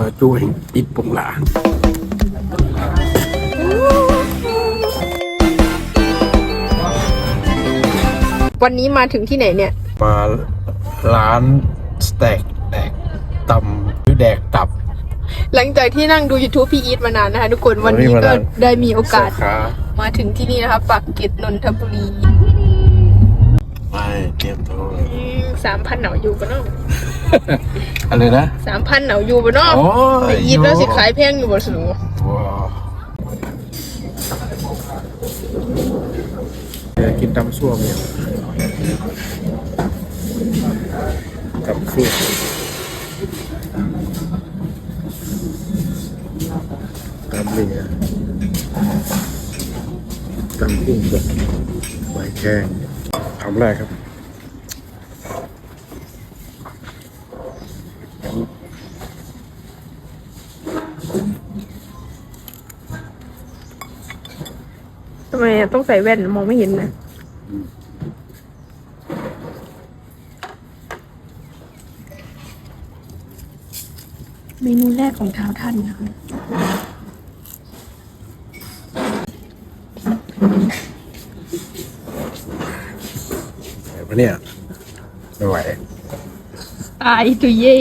มาจุ้ยติดปุ่มหลาวันนี้มาถึงที่ไหนเนี่ย มาร้านสเต็กแดกตำหรือแดกตับ หลังจากที่นั่งดู YouTube พี่อีทมานานนะคะทุกคนวันนี้วันนี้ก็มานานได้มีโอกาส สาขา มาถึงที่นี่นะคะปักเกร็ดนนทบุรี ไม่เตรียมตัว สามพันเหนาอยู่ปะเนาะอะไรนะสามพันเหนาอยู่ปะเนาะโอ้ยไปอีทแล้วสิขายแพงอยู่บนสูงว้าวอยากกินตำซั่วเนี่ยตำซั่วตำเหนือตำกุ้งสดใบแกงคำแรกครับ อะต้องใส่แว่นมองไม่เห็นนะเมนูแรกของเท้าท่านนะคะไหนวะเนี่ยไม่ไหวอายตุเย่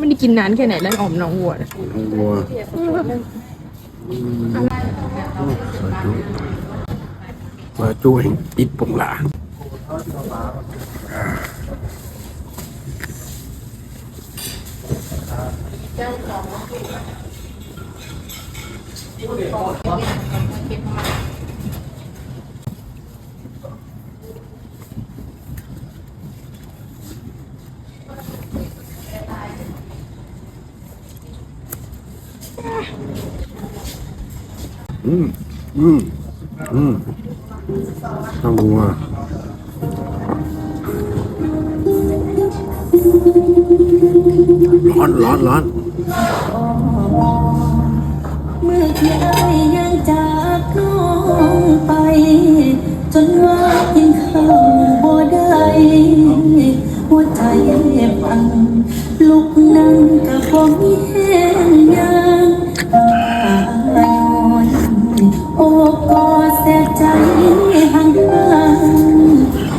ไม่ได้กินนานแค่ไหนแล้วออมน้องวัวนะน้องวัวมาจุ้ยติดปุ่มหลาเจ้าขอื อืมอืมอืมน้องวัวร้อนร้อนร้อนเมื่อที่อายยังจากน้องไป จนว่ากินข้าบ่ได้ หัวใจพังลุกนั่ง โอ้ก็เสียใจห่างห่าง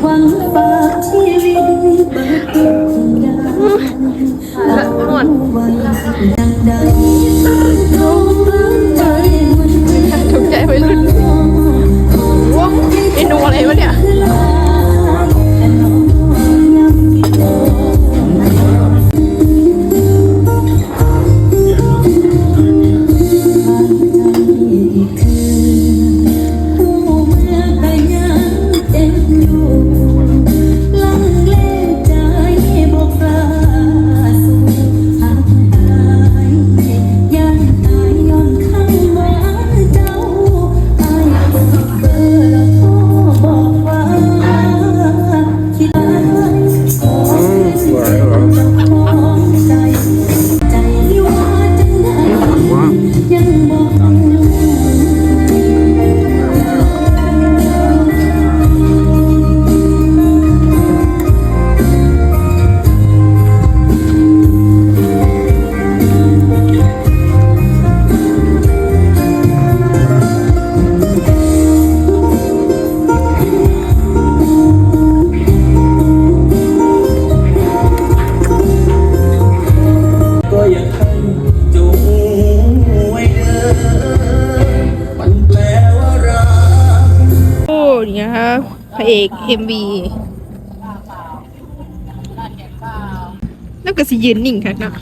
หวังฝากชีวิตเบิดทุกอย่างละนวดดังใด นี่ยฮะพระเอก MV แล้วก็สิยืนนิ่งค่ะเนาะ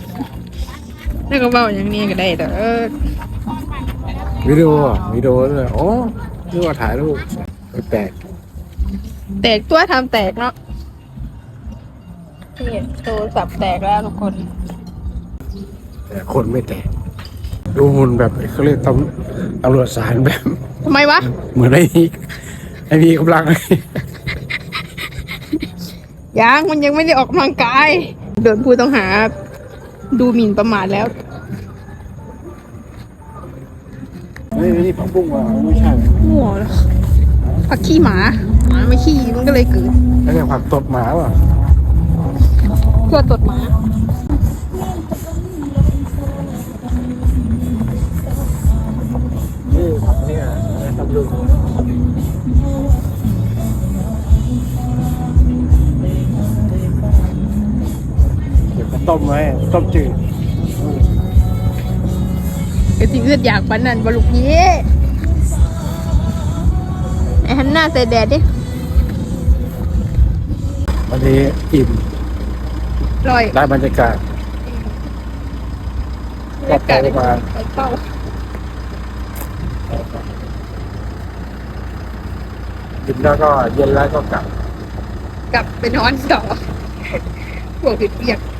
แล้วก็เบาอย่างนี้ก็ได้แต่เออวิดีโออะวิดีโอเลยโอ้นึกว่าถ่ายรูปแปลกแตกตัวทำแตกเนาะนี่โทรศัพท์แตกแล้วทุกคน แต่คนไม่แตก ดูหุ่นแบบเขาเรียกตำตำรวจสารแบบทำไมวะ เหมือนไอ้นี่ ไอพี่กำลัง ยังมันยังไม่ได้ออกกำลังกาย โดนผู้ต้องหา ดูหมิ่นประมาทแล้ว ไม่นี่ผักบุ้งว่ะไม่ใช่หัวผักขี้หมาหมาไม่ขี้มันก็เลยเกิดแล้วเนี่ยผักตดหมาว่ะเพื่อตดหมา ต้มไว้ต้มจืดก็สิเอื้ออยากปันนั่นบลุกเย่ไอ้หันหน้าใส่แดดดิวันนี้อิ่มลอยได้บรรยากาศก็ไปมาไปเข้ากินแล้วก็เย็นแล้วก็กลับ กลับไปนอนต่อ พวกเปียกๆ